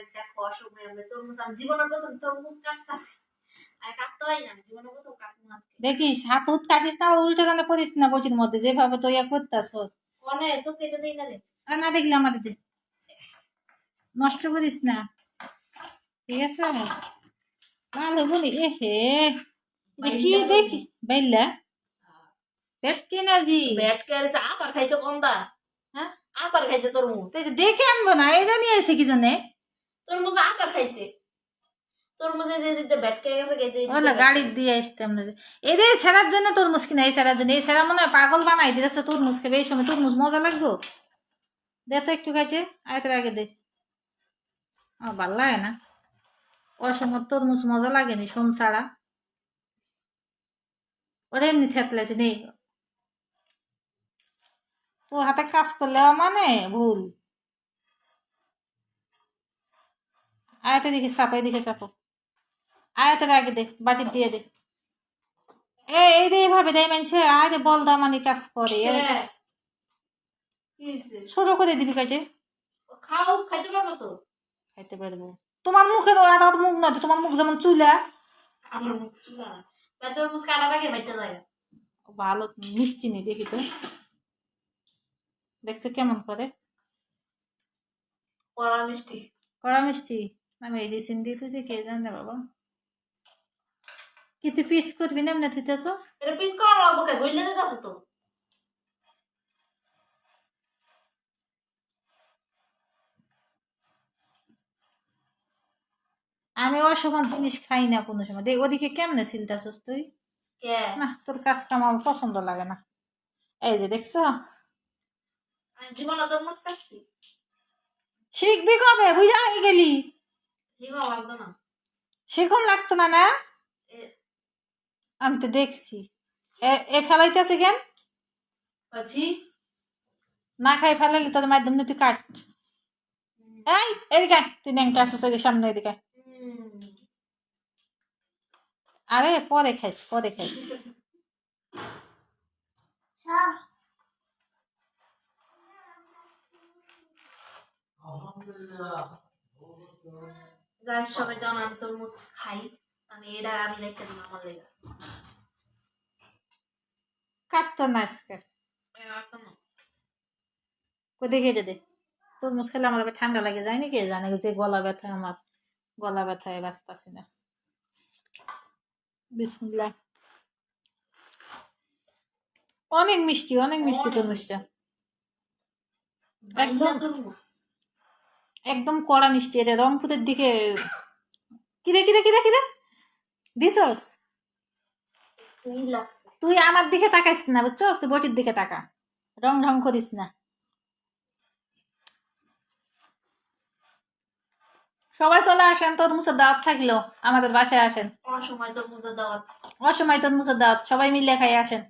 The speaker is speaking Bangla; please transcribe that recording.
গাইস দেখো অসময়ে আমরা তরমুজ আমি জীবনের প্রথম তরমুজ কাটতাছি। আর কাটতে হয় না জীবনের প্রথম কাটবো আজকে। দেখিস হাত হুত কাটিস না উল্টে দানে পড়িস না বচির মধ্যে যেভাবে তো ইয়া করতাছস। কনে চোখে তো দিই না রে। না দেখলে আমাদের দে নষ্ট করিস না। ঠিক আছে? ভালো বলি এ হে। কি বাইল্লা দেখিস বাইল্লা? পেট কিনা জি? ব্যাট কেড়েছে আচার খাইছে কন্দা হ্যাঁ? খাইছে তরমুজ। দেখে আনব না এটা নিয়ে এসে কি জন্যে? তরমুজ আচার খাইছে। তরমুজে যে দিতে কেড়ে গেছে গেছে ওলা গাড়ি দিয়ে ছেড়ার জন্য তরমুজ কিনা এই ছেড়ার জন্য এই ছেড়া মনে হয় পাগল বানাই দিতেছে তরমুজ খাবে এই সময় তরমুজ মজা লাগবো। দে তো একটু খাইতে আয়তের আগে দে। আমার ভালো লাগে না। ওর সময় তরমুজ মজা লাগেনি সোম ছাড়া। ওরা এমনি থেতলেছে নেই তো হাতে কাজ করলে মানে ভুল। আয়াতে দেখে চাপাই দেখে চাপো। আয়াতের আগে দেখ বাটির দিয়ে দে এ এই রে এইভাবে দেয় মানুষে আয় বল দামানি কাজ করে হ্যাঁ। ছোট করে দিবি কাটে। খাও খাইতে পারব তো? খাইতে পারব। তোমার মুখে তো আর মুখ না তোমার মুখ যেমন চুলা। আমার মুখ চুলা না। কাটার আগে বাইটা যায় ভালো মিষ্টি নেই দেখি তো। দেখছে কেমন করে? কড়া মিষ্টি। কড়া মিষ্টি? এই দিয়েছি দিয়ে তুই যে কে জানে বাবা। তুই পিস করবি না তুই তো এটা পিস করা লাগবো কে? গইলে দিতে আছে তো। আমি অসমান জিনিস খাই না কোনো সময়। দেখ ওদিকে কেমনে সিলতাছস তুই? না তোর কাজ কাম আমার পছন্দ লাগে না। এই যে দেখছ। শিখবি কবে? বুঝা হয়ে গেলি। জীবন লাগতো না। শিখন লাগতো না না? আমি তো দেখছি। এ- এ ফেলাইতেছে কেন? না খাই ফেলাইলি তোর মাধ্যমে তুই কাট। এই এদিকে তুই ন্যাংটা আসছিস এদিকে সামনে এদিকে আরে পরে খাইস পরে খাইস। গাছ সবাই জানো আমি তরমুজ খাই। আমি এটা আমি রেখে দিলাম আমার লেগে। কাটতো না আজকে? দেখে দে। তোর মুখ খেলে আমার ঠান্ডা লাগে যায় নাকি জানে যে গলা ব্যথা আমার। গলা ব্যথায় বাঁচতাছি না। বিসমিল্লাহ। অনেক মিষ্টি অনেক মিষ্টি তোর মিষ্টি। একদম। তরমুজ। একদম কড়া মিষ্টি এটা রংপুরের দিকে। কিরে কিরে কিরে কিরে? দিছস? তুই আমার দিকে তাকাইস না বুঝছস? তুই বটির দিকে তাকা। রং ঢং করিস না। সবাই চলে আসেন তোর মুসের দাওয়াত থাকল। আমাদের বাসায় আসেন। অসময় তরমুজের দাওয়াত। অসময় তোর মুসের দাওয়াত। সবাই মিলে খাই আসেন।